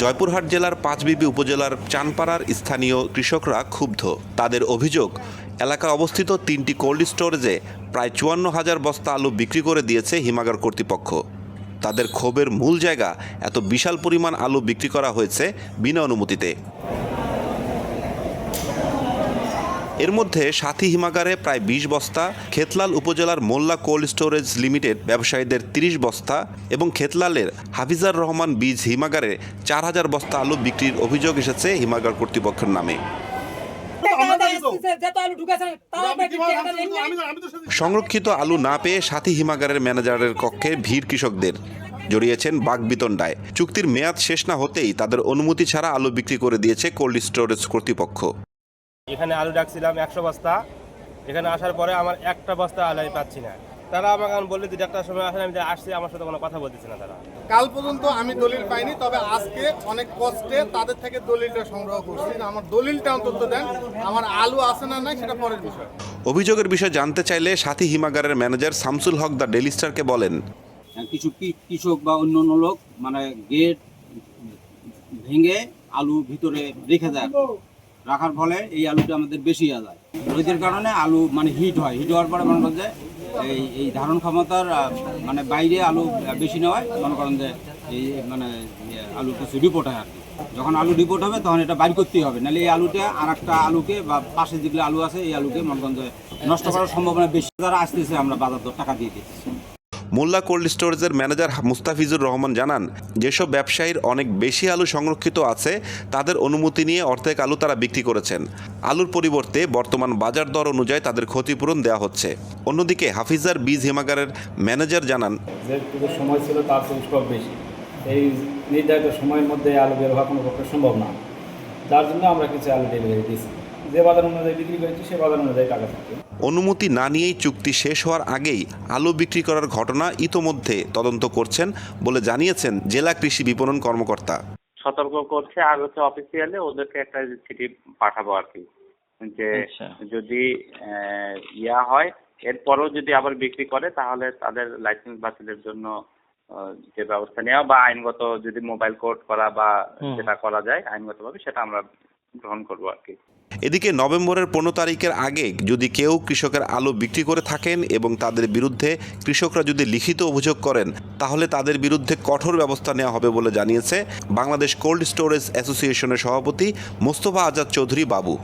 জয়পুরহাট জেলার পাঁচবিবি উপজেলার চানপাড়ার স্থানীয় কৃষকরা ক্ষুব্ধ। তাদের অভিযোগ এলাকা অবস্থিত তিনটি কোল্ড স্টোরেজে প্রায় চুয়ান্ন হাজার বস্তা আলু বিক্রি করে দিয়েছে হিমাগার কর্তৃপক্ষ। তাদের ক্ষোভের মূল জায়গা, এত বিশাল পরিমাণ আলু বিক্রি করা হয়েছে বিনা অনুমতিতে। এর মধ্যে সাথী হিমাগারে প্রায় বিশ বস্তা, খেতলাল উপজেলার মোল্লা কোল্ড স্টোরেজ লিমিটেড ব্যবসায়ীদের তিরিশ বস্তা এবং খেতলালের হাফিজার রহমান বীজ হিমাগারে চার হাজার বস্তা আলু বিক্রির অভিযোগ এসেছে হিমাগার কর্তৃপক্ষের নামে। সংরক্ষিত আলু না পেয়ে সাথী হিমাগারের ম্যানেজারের কক্ষে ভিড় কৃষকদের। জড়িয়েছেন বাগবিতণ্ডায়। চুক্তির মেয়াদ শেষ না হতেই তাদের অনুমতি ছাড়া আলু বিক্রি করে দিয়েছে কোল্ড স্টোরেজ কর্তৃপক্ষ। এখানে আলু ডাকছিলাম একশো বস্তা। এখানে আসার পরে আমার একটা বস্তা আলু আমি পাচ্ছি না। তারা আমাকে এখন বললে দুটো একটা সময় আসলে আমি যে আসছি আমার সাথে কোনো কথা বলতেছে না তারা। কাল পর্যন্ত আমি দলিল পাইনি তবে আজকে অনেক কষ্টে তাদের থেকে দলিলটা সংগ্রহ করছি। আমার দলিলটা অন্তত দেন আমার আলু আছে না নাই সেটা পরের বিষয়। অভিযোগের বিষয়ে জানতে চাইলে Sathi হিমাগারের manager Shamsul Haque the daily স্টারকে বলেন। কিছু কৃষক বা অন্য অন্য লোক মানে গেট ভেঙে আলু ভিতরে রেখে দেয় রাখার ফলে এই আলুটা আমাদের বেশি যায়। রোদের কারণে আলু মানে হিট হয়। হিট হওয়ার পরে মনে করেন যে এই এই ধারণ ক্ষমতার মানে বাইরে আলু বেশি নেওয়ায় মনে করেন যে এই মানে আলু কিছু রিপোর্ট হয় আর কি। যখন আলু রিপোর্ট হবে, তখন এটা বাইর করতেই হবে। নাহলে এই আলুটা আর একটা আলুকে বা পাশে যেগুলো আলু আছে, এই আলুকে মনে করেন যে নষ্ট করার সম্ভাবনা বেশি। যারা আসতেছে, আমরা বাজার দর টাকা দিয়ে দিচ্ছি। মোল্লা কোল্ড স্টোরেজের ম্যানেজার মুস্তাফিজুর রহমান জানান, যেসব ব্যবসায়ীর অনেক বেশি আলু সংরক্ষিত আছে, তাদের অনুমতি নিয়ে অর্ধেক আলু তারা বিক্রি করেছেন। আলুর পরিবর্তে বর্তমান বাজার দর অনুযায়ী তাদের ক্ষতিপূরণ দেওয়া হচ্ছে। অন্যদিকে হাফিজার বীজ হিমাগারের ম্যানেজার জানান সময় ছিল, তার স্টক বেশি। এই নির্ধারিত সময়ের মধ্যে আলু বের হওয়া কোনো পক্ষে সম্ভব না। যার জন্য আমরা কিছু আলু ডেলিভারি দিয়েছি। যে বাজার অনুযায়ী বিক্রি করেছি সে বাজার অনুযায়ী টাকা থাকে অনুমতি না নিয়েই চুক্তি শেষ হওয়ার আগেই আলু বিক্রি করার ঘটনা ইতোমধ্যে তদন্ত করছেন বলে জানিয়েছেন জেলা কৃষি বিপণন কর্মকর্তা। সতর্ক করছে আর হচ্ছে অফিসিয়ালি ওদেরকে একটা চিঠি পাঠাবো আর কি। যে যদি আহ, ইয়া হয় এরপরও যদি আবার বিক্রি করে তাহলে তাদের লাইসেন্স বাতিলের জন্য আহ, যে ব্যবস্থা নেওয়া বা আইনগত যদি মোবাইল কোর্ট করা বা যেটা করা যায় আইনগতভাবে সেটা আমরা গ্রহণ করব আর কি। এদিকে নভেম্বরের পনেরো তারিখের আগে যদি কেউ কৃষকের আলু বিক্রি করে থাকেন এবং তাদের বিরুদ্ধে কৃষকরা যদি লিখিত অভিযোগ করেন, তাহলে তাদের বিরুদ্ধে কঠোর ব্যবস্থা নেওয়া হবে বলে জানিয়েছে বাংলাদেশ কোল্ড স্টোরেজ অ্যাসোসিয়েশনের সভাপতি মোস্তফা আজাদ চৌধুরী বাবু।